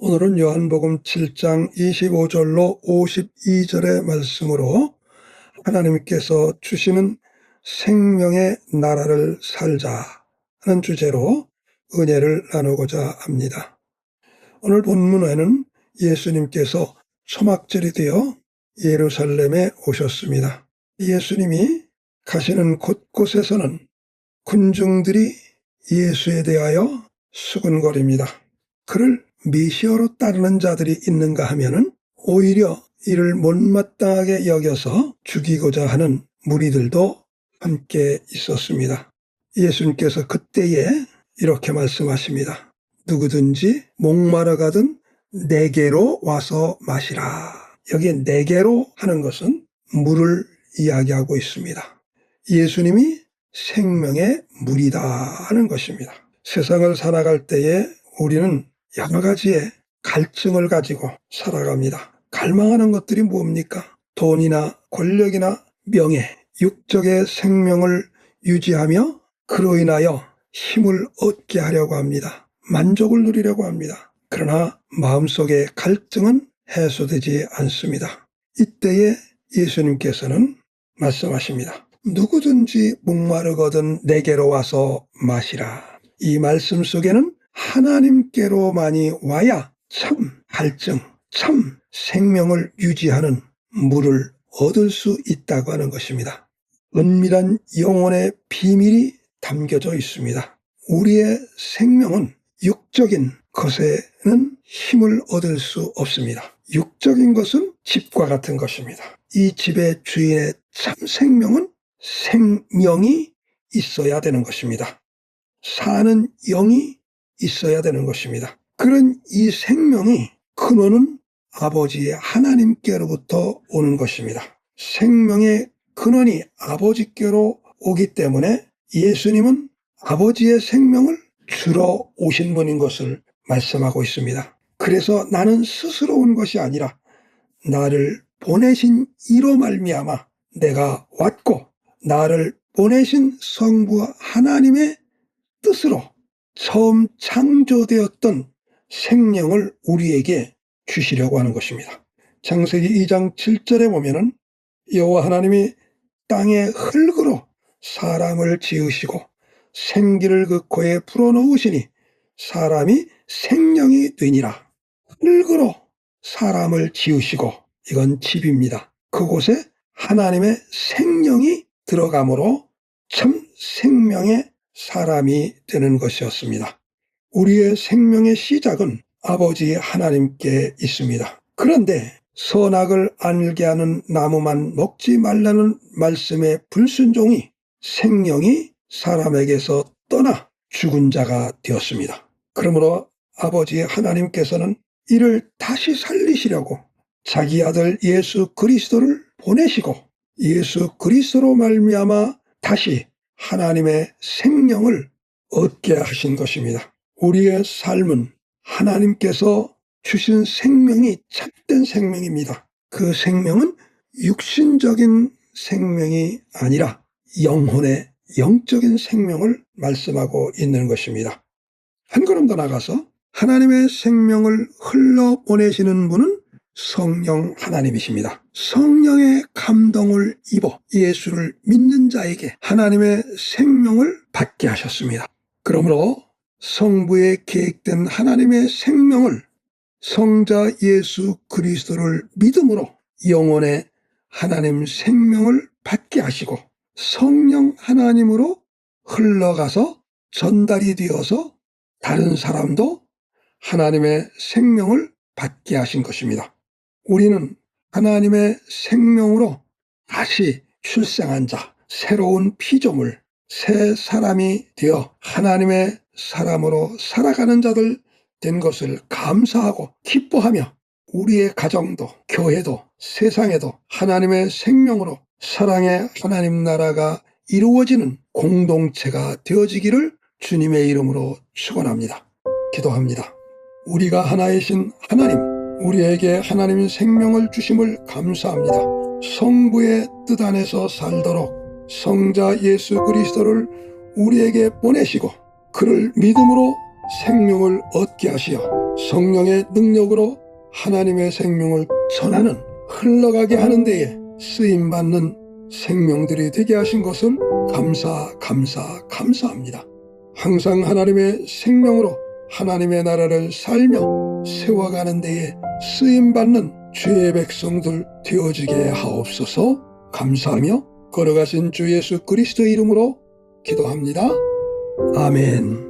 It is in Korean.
오늘은 요한복음 7장 25절로 52절의 말씀으로 하나님께서 주시는 생명의 나라를 살자 하는 주제로 은혜를 나누고자 합니다. 오늘 본문에는 예수님께서 초막절이 되어 예루살렘에 오셨습니다. 예수님이 가시는 곳곳에서는 군중들이 예수에 대하여 수근거립니다. 그를 메시아로 따르는 자들이 있는가 하면은 오히려 이를 못마땅하게 여겨서 죽이고자 하는 무리들도 함께 있었습니다. 예수님께서 그때에 이렇게 말씀하십니다. 누구든지 목마르 가든 내게로 와서 마시라. 여기에 내게로 하는 것은 물을 이야기하고 있습니다. 예수님이 생명의 물이다 하는 것입니다. 세상을 살아갈 때에 우리는 여러 가지의 갈증을 가지고 살아갑니다. 갈망하는 것들이 뭡니까? 돈이나 권력이나 명예, 육적의 생명을 유지하며 그로 인하여 힘을 얻게 하려고 합니다. 만족을 누리려고 합니다. 그러나 마음속의 갈증은 해소되지 않습니다. 이때에 예수님께서는 말씀하십니다. 누구든지 목마르거든 내게로 와서 마시라. 이 말씀 속에는 하나님께로만이 와야 참 갈증, 참 생명을 유지하는 물을 얻을 수 있다고 하는 것입니다. 은밀한 영혼의 비밀이 담겨져 있습니다. 우리의 생명은 육적인 것에는 힘을 얻을 수 없습니다. 육적인 것은 집과 같은 것입니다. 이 집의 주인의 참 생명은 생명이 있어야 되는 것입니다. 사는 영이 있어야 되는 것입니다. 그런 이 생명이 근원은 아버지의 하나님께로부터 오는 것입니다. 생명의 근원이 아버지께로 오기 때문에 예수님은 아버지의 생명을 주러 오신 분인 것을 말씀하고 있습니다. 그래서 나는 스스로 온 것이 아니라 나를 보내신 이로 말미암아 내가 왔고 나를 보내신 성부 하나님의 뜻으로 처음 창조되었던 생명을 우리에게 주시려고 하는 것입니다. 창세기 2장 7절에 보면은 여호와 하나님이 땅의 흙으로 사람을 지으시고 생기를 그 코에 불어넣으시니 사람이 생명이 되니라. 흙으로 사람을 지으시고 이건 집입니다. 그곳에 하나님의 생명이 들어가므로 참 생명의 사람이 되는 것이었습니다. 우리의 생명의 시작은 아버지 하나님께 있습니다. 그런데 선악을 알게 하는 나무만 먹지 말라는 말씀의 불순종이 생명이 사람에게서 떠나 죽은 자가 되었습니다. 그러므로 아버지 하나님께서는 이를 다시 살리시려고 자기 아들 예수 그리스도를 보내시고 예수 그리스도로 말미암아 다시 하나님의 생명을 얻게 하신 것입니다. 우리의 삶은 하나님께서 주신 생명이 참된 생명입니다. 그 생명은 육신적인 생명이 아니라 영혼의 영적인 생명을 말씀하고 있는 것입니다. 한 걸음 더 나가서 하나님의 생명을 흘러보내시는 분은 성령 하나님이십니다. 성령의 감동을 입어 예수를 믿는 자에게 하나님의 생명을 받게 하셨습니다. 그러므로 성부에 계획된 하나님의 생명을 성자 예수 그리스도를 믿음으로 영혼의 하나님 생명을 받게 하시고 성령 하나님으로 흘러가서 전달이 되어서 다른 사람도 하나님의 생명을 받게 하신 것입니다. 우리는 하나님의 생명으로 다시 출생한 자, 새로운 피조물, 새 사람이 되어 하나님의 사람으로 살아가는 자들 된 것을 감사하고 기뻐하며 우리의 가정도 교회도 세상에도 하나님의 생명으로 사랑의 하나님 나라가 이루어지는 공동체가 되어지기를 주님의 이름으로 축원합니다. 기도합니다. 우리가 하나이신 하나님 우리에게 하나님의 생명을 주심을 감사합니다. 성부의 뜻 안에서 살도록 성자 예수 그리스도를 우리에게 보내시고 그를 믿음으로 생명을 얻게 하시어 성령의 능력으로 하나님의 생명을 전하는 흘러가게 하는 데에 쓰임 받는 생명들이 되게 하신 것을 감사 감사 감사합니다. 항상 하나님의 생명으로 하나님의 나라를 살며 세워가는 데에 쓰임 받는 주의 백성들 되어지게 하옵소서 감사하며 걸어가신 주 예수 그리스도 이름으로 기도합니다. 아멘.